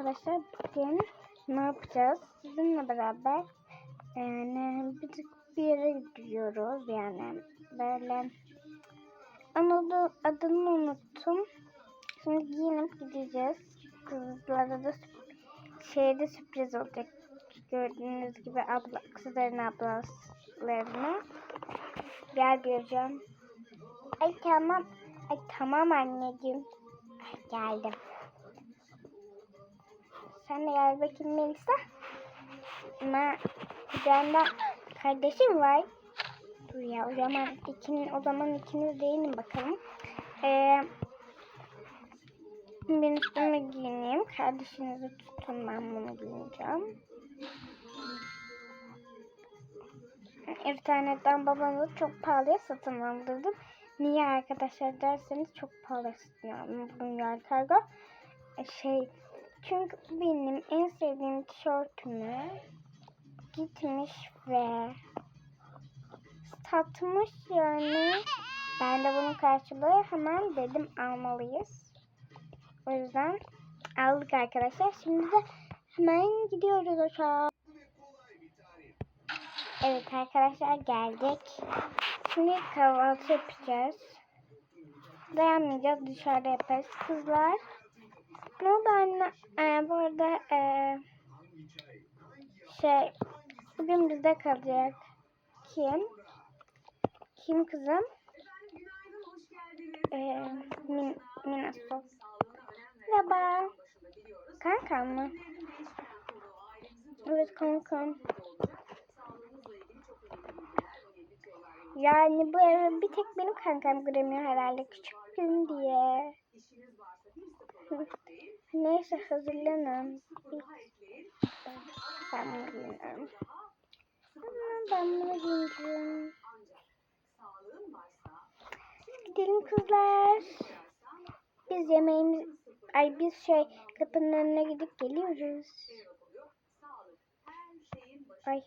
Arkadaşlar bugün ne yapacağız? Sizinle beraber yani bir, yere gidiyoruz yani böyle ama adını unuttum. Şimdi giyinip gideceğiz. Kızlara da şeyde sürpriz olacak. Gördüğünüz gibi abla, kızların ablalarına. Gel göreceğim. Ay tamam. Ay tamam anneciğim. Ay, geldim. Sen de gel bakayım Melisa. Ama kucağında kardeşim var. Dur ya o zaman ikinin o zaman ikiniz değilim bakalım. Ee, ben üstümü giyineyim. Kardeşinizi tutun ben bunu giyineceğim. İnternetten babanızı çok pahalıya satın aldırdım. Niye arkadaşlar derseniz çok pahalıya satın aldım. Bugün yer kargo. E, Şey çünkü benim en sevdiğim tişörtümü gitmiş ve satmış yani. Ben de bunun karşılığı hemen dedim almalıyız. O yüzden aldık arkadaşlar. Şimdi de hemen gidiyoruz aşağı. Evet arkadaşlar geldik. Şimdi kahvaltı yapacağız. Dayanmayacağız dışarıda yaparız. Kızlar ne oldu anne? Ee, bu arada ee, şey bugün bizde kalacak. Kim? Kim kızım? Ee, Min Minaso. Merhaba. Kankam mı? Evet kankam. Yani bu eve bir tek benim kankam giremiyor herhalde küçüktüm diye. Neyse hazırlanın. Ben bunu giyinirim. Ben bunu giyeceğim. Gidelim kızlar. Biz yemeğimiz... Ay biz şey kapının önüne gidip geliyoruz. Ay